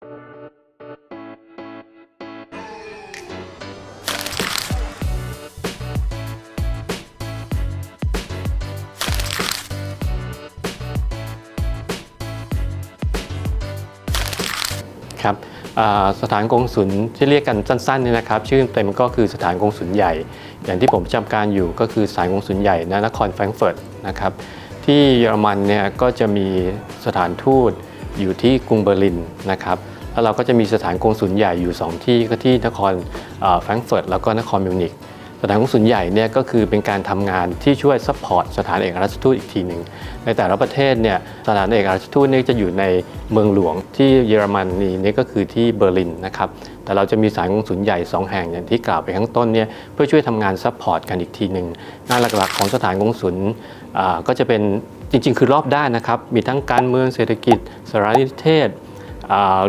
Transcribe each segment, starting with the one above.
ครับสถานกงสุลที่เรียกกันสั้นๆเนี่ยนะครับชื่อเต็มก็คือสถานกงสุลใหญ่ อย่างที่ผมจำการอยู่ก็คือสถานกงสุลใหญ่ณนครแฟรงก์เฟิร์ตนะครับที่เยอรมันเนี่ยก็จะมีสถานทูตอยู่ที่กรุงเบอร์ลินนะครับ แล้วเราก็จะมีสถานกงสุลใหญ่อยู่ 2 ที่ก็ที่นครแฟรงก์เฟิร์ตแล้วก็นครมิวนิกสถานกงสุลใหญ่เนี่ยก็คือเป็นการทำงานที่ช่วยซัพพอร์ตสถานเอกอัครราชทูตอีกทีหนึ่งในแต่ละประเทศเนี่ยสถานเอกอัครราชทูตเนี่ยจะอยู่ในเมืองหลวงที่เยอรมนีนี่ก็คือที่เบอร์ลินนะครับแต่เราจะมีสถานกงสุลใหญ่ 2 แห่งอย่างที่กล่าวไปข้างต้นเนี่ยเพื่อช่วยทำงานซัพพอร์ตกันอีกทีหนึ่งงานหลักๆของสถานกงสุลอ่าก็จะเป็นจริง ๆ คือรอบด้านนะครับมีทั้งการเมืองเศรษฐกิจสารนิเทศ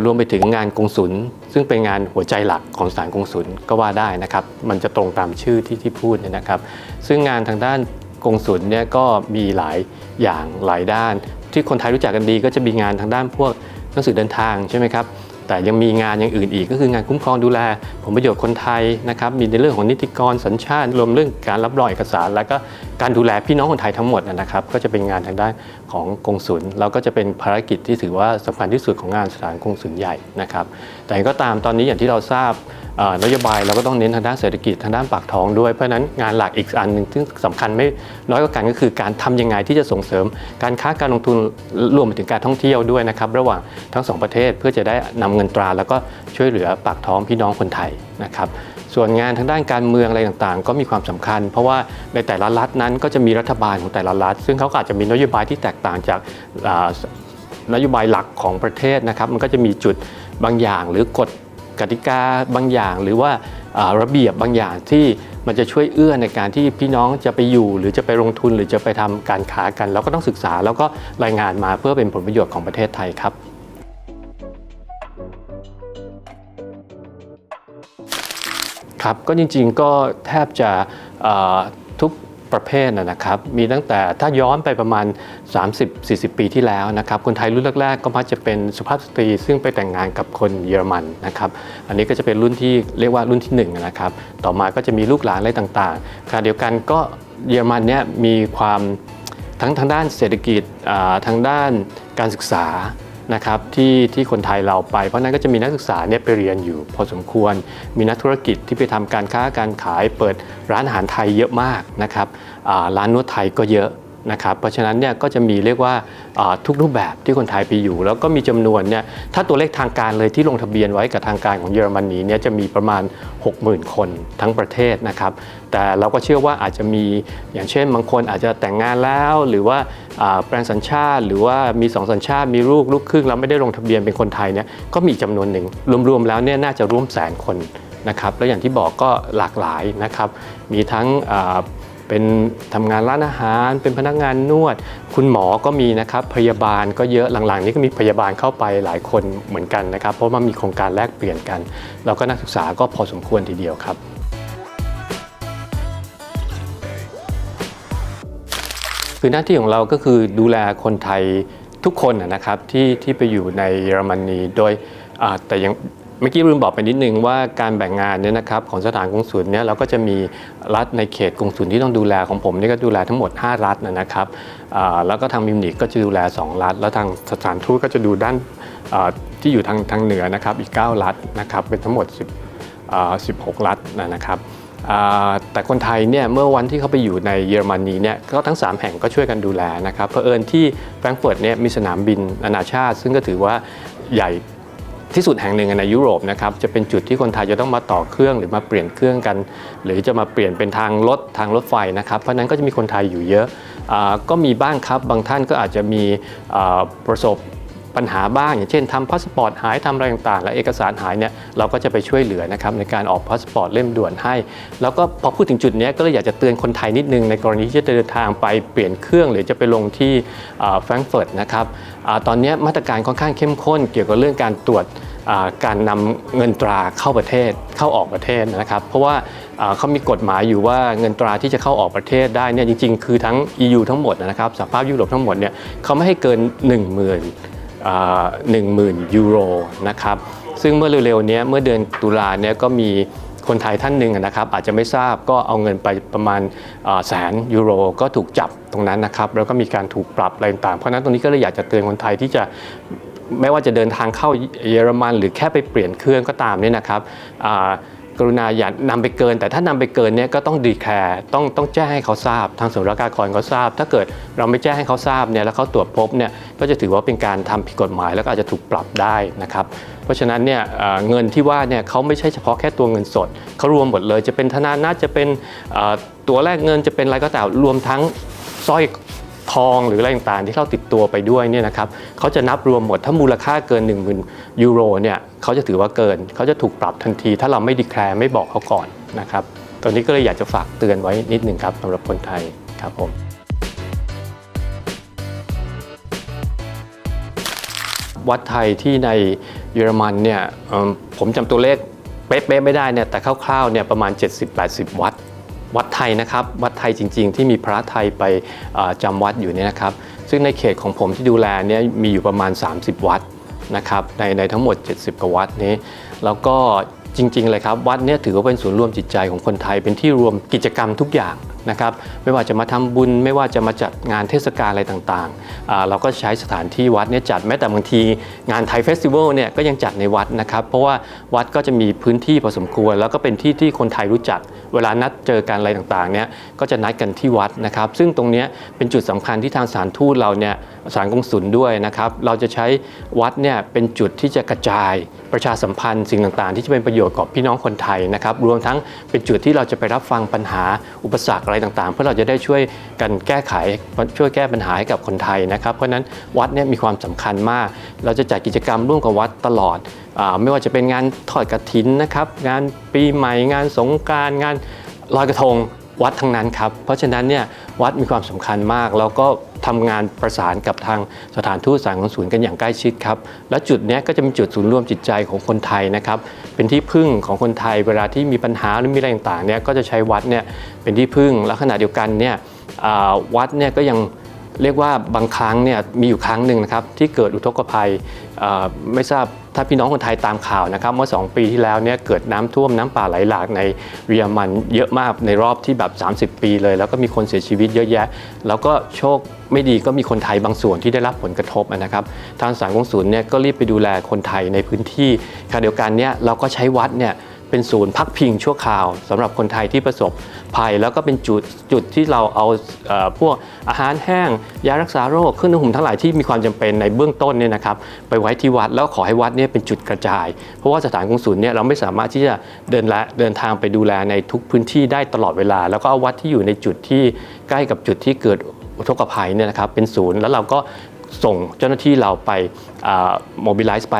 รวมไปถึงงานกงสุลซึ่งเป็นงานหัวใจหลักของสถานกงสุลก็ว่าได้นะครับ มันจะตรงตามชื่อที่ที่พูดนนะครับ ซึ่งงานทางด้านกงสุลเนี่ยก็มีหลายอย่างหลายด้าน ที่คนไทยรู้จักกันดี ก็จะมีงานทางด้านพวกหนังสือเดินทางใช่ไหมครับ แต่ยังมีงานอย่างอื่นอีก ก็คืองานคุ้มครองดูแลผลประโยชน์คนไทยนะครับมีในเรื่องของนิติกรสัญชาติ รวมเรื่องการรับรองเอกสาร แล้วก็การดูแลพี่น้องคนไทยทั้งหมดนะครับก็จะเป็นงานทางด้านของกงสุลเราก็จะเป็นภารกิจที่ถือว่าสำคัญที่สุดของงานสถานกงสุลใหญ่นะครับแต่ก็ตามตอนนี้อย่างที่เราทราบ นโยบายเราก็ต้องเน้นทางด้านเศรษฐกิจทางด้านปากท้องด้วยเพราะฉะนั้นงานหลักอีกอันหนึ่งที่สำคัญไม่น้อยกว่ากันก็คือการทำยังไงที่จะส่งเสริม การค้าการลงทุนรวมไปถึงการท่องเที่ยวด้วยนะครับระหว่างทั้งสองประเทศเพื่อจะได้นำเงินตรา แล้วก็ช่วยเหลือปากท้องพี่น้องคนไทยนะครับส่วนงานทางด้านการเมืองอะไรต่างๆ ก็มีความสำคัญ เพราะว่าในแต่ละรัฐนั้นก็จะมีรัฐบาลของแต่ละรัฐ ซึ่งเขาอาจจะมีนโยบายที่แตกต่างจากนโยบายหลักของประเทศนะครับมันก็จะมีจุดบางอย่างหรือกฎ กติกาบางอย่าง หรือว่าระเบียบบางอย่างที่มันจะช่วยเอื้อในการที่พี่น้องจะไปอยู่ หรือจะไปลงทุนหรือจะไปทำการค้ากัน เราก็ต้องศึกษาแล้วก็รายงานมาเพื่อเป็นผลประโยชน์ของประเทศไทยครับครับก็จริงๆก็แทบจะ ประเภทนะครับ มีตั้งแต่ถ้าย้อนไปประมาณ 30-40 ปีที่แล้วนะครับ คนไทยรุ่นแรกๆ ก็มักจะเป็นสุภาพสตรี ซึ่งไปแต่งงานกับคนเยอรมันนะครับ อันนี้ก็จะเป็นรุ่นที่เรียกว่ารุ่นที่1นะครับ ต่อมาก็จะมีลูกหลานอะไรต่างๆขณะเดียวกันก็เยอรมันเนี่ยมีความทั้งทางด้านเศรษฐกิจอ่าทางด้านการศึกษา นะครับที่ที่คนไทยเราไป เพราะนั้นก็จะมีนักศึกษาเนี่ยไปเรียนอยู่ พอสมควรมีนักธุรกิจที่ไปทำการค้าการขายเปิดร้านอาหารไทยเยอะมากนะครับร้านนวดไทยก็เยอะ นะครับเพราะฉะนั้นเนี่ยก็จะมีเรียกว่าทุกรูปแบบที่คนไทยไปอยู่ แล้วก็มีจำนวนเนี่ยถ้าตัวเลขทางการเลยที่ลงทะเบียนไว้กับทางการของเยอรมนีเนี่ยจะมีประมาณ 60,000 คนทั้งประเทศนะครับแต่เราก็เชื่อว่าอาจจะมีอย่างเช่นบางคนอาจจะแต่งงานแล้ว หรือว่าแปลงสัญชาติ หรือว่ามีสองสัญชาติมีลูกลูกครึ่งแล้วไม่ได้ลงทะเบียนเป็นคนไทยเนี่ยก็มีจำนวนหนึ่งรวมๆแล้วเนี่ยน่าจะร่วมแสนคนนะครับแล้วอย่างที่บอกก็หลากหลายนะครับมีทั้ง เป็นทำงานร้านอาหาร เป็นพนักงานนวด คุณหมอก็มีนะครับพยาบาลก็เยอะหลังๆ นี้ก็มีพยาบาลเข้าไปหลายคนเหมือนกันนะครับ เพราะว่ามีโครงการแลกเปลี่ยนกันแล้วก็นักศึกษาก็พอสมควรทีเดียวครับคือหน้าที่ของเราก็คือดูแลคนไทยทุกคนนะครับที่ที่ไปอยู่ในเยอรมนีโดยแต่ยัง เมื่อกี้ลืมบอกไปนิดนึงว่าการแบ่งงานเนี่ยนะครับของสถานกงสุลเนี่ยเราก็จะมีรัฐในเขตกงสุลที่ต้องดูแลของผมนี่ก็ดูแลทั้งหมด 5 รัฐนะครับแล้วก็ทางมิวนิกก็จะดูแล 2 รัฐ แล้วทางสถานทูตก็จะดูด้านที่อยู่ทางทางเหนือนะครับอีก 9 รัฐนะครับเป็นทั้งหมด 10 16 รัฐนะครับแต่คนไทยเนี่ยเมื่อวันที่เขาไปอยู่ในเยอรมนีเนี่ยก็ทั้ง 3 แห่งก็ช่วยกันดูแลนะครับเผอิญที่แฟรงก์เฟิร์ตเนี่ยมีสนามบินนานาชาติ ซึ่งก็ถือว่าใหญ่ ที่สุดแห่งหนึ่งในยุโรปนะครับจะเป็นจุดที่คนไทยจะต้องมาต่อเครื่องหรือมาเปลี่ยนเครื่องกัน หรือจะมาเปลี่ยนเป็นทางรถทางรถไฟนะครับเพราะนั้นก็จะมีคนไทยอยู่เยอะอาก็มีบ้างครับบางท่านก็อาจจะมีประสบ ปัญหาบ้าง อย่างเช่นทำพาสปอร์ตหายทำอะไรต่างๆ และเอกสารหายเนี่ยเราก็จะไปช่วยเหลือนะครับในการออกพาสปอร์ตเล่มด่วนให้ แล้วก็พอพูดถึงจุดนี้ก็เลยอยากจะเตือนคนไทยนิดนึงในกรณีที่จะเดินทางไปเปลี่ยนเครื่องหรือจะไปลงที่แฟรงก์เฟิร์ตนะครับอตอนนี้มาตรการค่อนข้างเข้มข้น เกี่ยวกับเรื่องการตรวจการนำเงินตราเข้าประเทศเข้าออกประเทศนะครับ เพราะว่าอ่าเขามีกฎหมายอยู่ว่าเงินตราที่จะเข้าออกประเทศได้เนี่ยจริง ๆ คือทั้ง EU ทั้งหมดนะครับสหภาพยุโรปทั้งหมดเนี่ยเขาไม่ให้เกิน 1 0,000 หนึ่งหมื่นยูโรนะครับซึ่งเมื่อเร็วๆนี้เมื่อเดือนตุลาเนี่ยก็มีคนไทยท่านหนึ่งนะครับอาจจะไม่ทราบก็เอาเงินไปประมาณแสนยูโรก็ถูกจับตรงนั้นนะครับแล้วก็มีการถูกปรับอะไรต่างเพราะนั้นตรงนี้ก็เลยอยากจะเตือนคนไทยที่จะไม่ว่าจะเดินทางเข้าเยอรมัน หรือแค่ไปเปลี่ยนเครื่องก็ตามเนี่ยนะครับ กรุณาอย่านำไปเกิน แต่ถ้านำไปเกินเนี่ยก็ต้องดีแคร์ต้องต้องแจ้งให้เขาทราบ ทางศุลกากรเขาทราบ ถ้าเกิดเราไม่แจ้งให้เขาทราบเนี่ยแล้วเขาตรวจพบเนี่ยก็จะถือว่าเป็นการทำผิดกฎหมายแล้วก็อาจจะถูกปรับได้นะครับเพราะฉะนั้นเนี่ยเงินที่ว่าเนี่ยเขาไม่ใช่เฉพาะแค่ตัวเงินสดเขารวมหมดเลย จะเป็นธนานัตจะเป็นตัวแลกเงินจะเป็นอะไรก็ตามรวมทั้งสร้อย ทองหรืออะไรต่างๆ ที่เราติดตัวไปด้วยเนี่ยนะครับเขาจะนับรวมหมดถ้ามูลค่าเกิน 1 0,000ยูโรเนี่ยเขาจะถือว่าเกินเขาจะถูกปรับทันที ถ้าเราไม่ดีแคลร์ไม่บอกเขาก่อนนะครับตอนนี้ก็เลยอยากจะฝากเตือนไว้นิดหนึ่งครับสำหรับคนไทยครับผมวัดไทยที่ในเยอรมันเนี่ยผมจำตัวเลขเป๊ะๆไม่ได้เนี่ยแต่คร่าวๆเนี่ยประมาณ 70-80 วัด วัดไทยนะครับ วัดไทยจริง ๆ ที่มีพระไทยไปเอ่อจำวัดอยู่เนี่ยนะครับ ซึ่งในเขตของผมที่ดูแลเนี่ยมีอยู่ประมาณ 30 วัดนะครับในในทั้งหมด 70 กว่าวัดนี้ แล้วก็จริง ๆ เลยครับ วัดเนี่ยถือว่าเป็นศูนย์รวมจิตใจของคนไทยเป็นที่รวมกิจกรรมทุกอย่าง นะครับไม่ว่าจะมาทำบุญไม่ว่าจะมาจัดงานเทศกาลอะไรต่างๆ เราก็ใช้สถานที่วัดเนี่ยจัดแม้แต่บางทีงานไทยเฟสติวัลเนี่ยก็ยังจัดในวัดนะครับเพราะว่าวัดก็จะมีพื้นที่พอสมควร แล้วก็เป็นที่ที่คนไทยรู้จัก เวลานัดเจอกันอะไรต่างๆเนี่ยก็จะนัดกันที่วัดนะครับ ซึ่งตรงนี้เป็นจุดสำคัญที่ทางสถารทูตเราเนี่ยสารกงสุลด้วยนะครับ เราจะใช้วัดเนี่ยเป็นจุดที่จะกระจายประชาสัมพันธ์สิ่งต่างๆ ที่จะเป็นประโยชน์กับพี่น้องคนไทยนะครับ รวมทั้งเป็นจุดที่เราจะไปรับฟังปัญหาอุปสรรคอะไรต่างๆ เพื่อเราจะได้ช่วยกันแก้ไขช่วยแก้ปัญหาให้กับคนไทยนะครับ เพราะนั้นวัดเนี่ยมีความสำคัญมาก เราจะจัดกิจกรรมร่วมกับวัดตลอดอไม่ว่าจะเป็นงานทอดกระถินนะครับ งานปีใหม่งานสงการงานลอยกระทงวัดทั้งนั้นครับ เพราะฉะนั้นเนี่ยวัดมีความสำคัญมากแล้วก็ ทำงานประสานกับทางสถานทูตสารของศูนย์กันอย่างใกล้ชิดครับ และจุดนี้ก็จะเป็นจุดศูนย์รวมจิตใจของคนไทยนะครับ เป็นที่พึ่งของคนไทยเวลาที่มีปัญหาหรือมีอะไรต่างๆเนี่ยก็จะใช้วัดเนี่ยเป็นที่พึ่งและขณะเดียวกันเนี่ยวัดเนี่ยก็ยัง เรียกว่าบางครั้งเนี่ยมีอยู่ครั้งหนึ่งนะครับที่เกิดอุทกภัยไม่ทราบถ้าพี่น้องคนไทยตามข่าวนะครับเมื่อ 2 ปีที่แล้วเนี่ยเกิดน้ำท่วมน้ำป่าไหลหลากในเยอรมันเยอะมากในรอบที่แบบ 30 ปีเลย แล้วก็มีคนเสียชีวิตเยอะแยะ แล้วก็โชคไม่ดีก็มีคนไทยบางส่วนที่ได้รับผลกระทบนะครับทางสารกงศูนย์เนี่ยก็รีบไปดูแลคนไทยในพื้นที่ขณะเดียวกันเนี่ยเราก็ใช้วัดเนี่ย เป็นศูนย์พักพิงชั่วคราวสำหรับคนไทยที่ประสบภัย แล้วก็เป็นจุดจุดที่เราเอาเอพวกอาหารแห้ง ยารักษาโรคเครื่องนุ่มทั้งหลายที่มีความจำเป็นในเบื้องต้นเนี่ยนะครับไปไว้ที่วัดแล้วขอให้วัดเนี่ยเป็นจุดกระจาย เพราะว่าสถานกงศูนย์เนี่ยเราไม่สามารถที่จะเดินละเดินทางไปดูแลในทุกพื้นที่ได้ตลอดเวลา แล้วก็เอาวัดที่อยู่ในจุดที่ใกล้กับจุดที่เกิดอุทกภัยเนี่ยนะครับเป็นศูนย์แล้วเราก็ส่งเจ้าหน้าที่เราไปโมบิลไลซ์ไป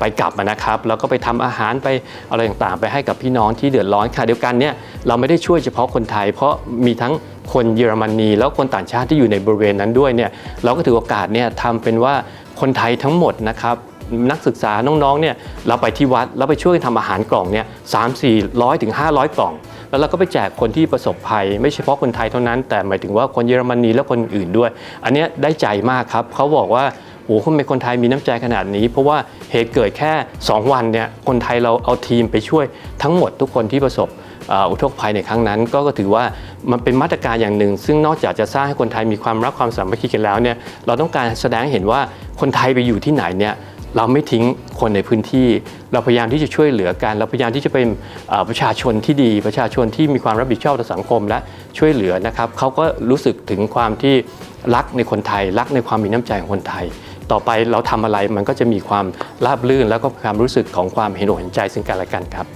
ไปกลับมานะครับแล้วก็ไปทำอาหารไปอะไรต่างๆ ไปให้กับพี่น้องที่เดือดร้อนค่ะเดียวกันเนี่ยเราไม่ได้ช่วยเฉพาะคนไทย เพราะมีทั้งคนเยอรมนีแล้วคนต่างชาติที่อยู่ในบริเวณนั้นด้วยเนี่ยเราก็ถือโอกาสเนี่ยทำเป็นว่าคนไทยทั้งหมดนะครับนักศึกษาน้องๆเนี่ยเราไปที่วัดแล้วไปช่วยกันทำอาหารกล่องเนี่ยสามสี่ร้อยถึงห้าร้อยกล่อง แล้วเราก็ไปแจกคนที่ประสบภัย ไม่เฉพาะคนไทยเท่านั้น แต่หมายถึงว่าคนเยอรมนีและคนอื่นด้วย อันนี้ได้ใจมากครับเขาบอกว่า อ้โหคุณเป็นคนไทยมีน้ำใจขนาดนี้ เพราะว่าเหตุเกิดแค่ 2 วันเนี่ยคนไทยเราเอาทีมไปช่วยทั้งหมดทุกคนที่ประสบอุทกภัยในครั้งนั้น ก็ถือว่ามันเป็นมาตรการอย่างหนึ่ง ซึ่งนอกจากจะสร้างให้คนไทยมีความรักความสามัคคีกันแล้วเนี่ยเราต้องการแสดงให้เห็นว่าคนไทยไปอยู่ที่ไหนเนี่ยเราไม่ทิ้งคนในพื้นที่ เราพยายามที่จะช่วยเหลือกัน เราพยายามที่จะเป็นประชาชนที่ดี ประชาชนที่มีความรับผิดชอบต่อสังคมและช่วยเหลือนะครับเขาก็รู้สึกถึงความที่รักในคนไทย รักในความมีน้ำใจของคนไทย ต่อไปเราทำอะไรมันก็จะมีความราบรื่น แล้วก็ความรู้สึกของความเห็นอกเห็นใจซึ่งกันและกันครับ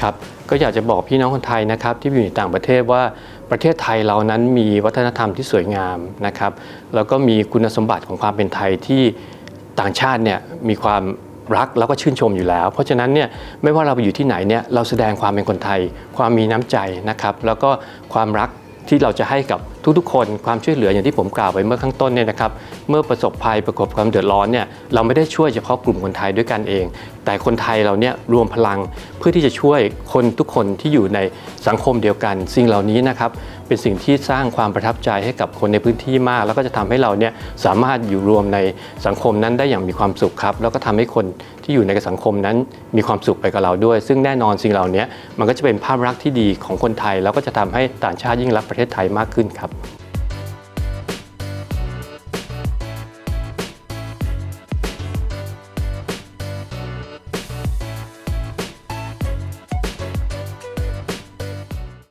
ครับก็อยากจะบอกพี่น้องคนไทยนะครับที่อยู่ในต่างประเทศว่าประเทศไทยเรานั้นมีวัฒนธรรมที่สวยงามนะครับแล้วก็มีคุณสมบัติของความเป็นไทยที่ต่างชาติเนี่ยมีความรักแล้วก็ชื่นชมอยู่แล้ว เพราะฉะนั้นเนี่ยไม่ว่าเราไปอยู่ที่ไหนเนี่ยเราแสดงความเป็นคนไทย ความมีน้ำใจนะครับแล้วก็ความรัก ที่เราจะให้กับทุกๆ คนความช่วยเหลืออย่างที่ผมกล่าวไปเมื่อข้างต้นเนี่ยนะครับเมื่อประสบภัยประสบความเดือดร้อนเนี่ยเราไม่ได้ช่วยเฉพาะกลุ่มคนไทยด้วยกันเอง แต่คนไทยเราเนี่ยรวมพลังเพื่อที่จะช่วยคนทุกคนที่อยู่ในสังคมเดียวกัน สิ่งเหล่านี้นะครับเป็นสิ่งที่สร้างความประทับใจให้กับคนในพื้นที่มาก แล้วก็จะทำให้เราเนี่ยสามารถอยู่รวมในสังคมนั้นได้อย่างมีความสุขครับ แล้วก็ทำให้คน ที่อยู่ในสังคมนั้นมีความสุขไปกับเราด้วย ซึ่งแน่นอนสิ่งเหล่านี้มันก็จะเป็นภาพลักษณ์ที่ดีของคนไทย แล้วก็จะทำให้ต่างชาติยิ่งรักประเทศไทยมากขึ้นครับ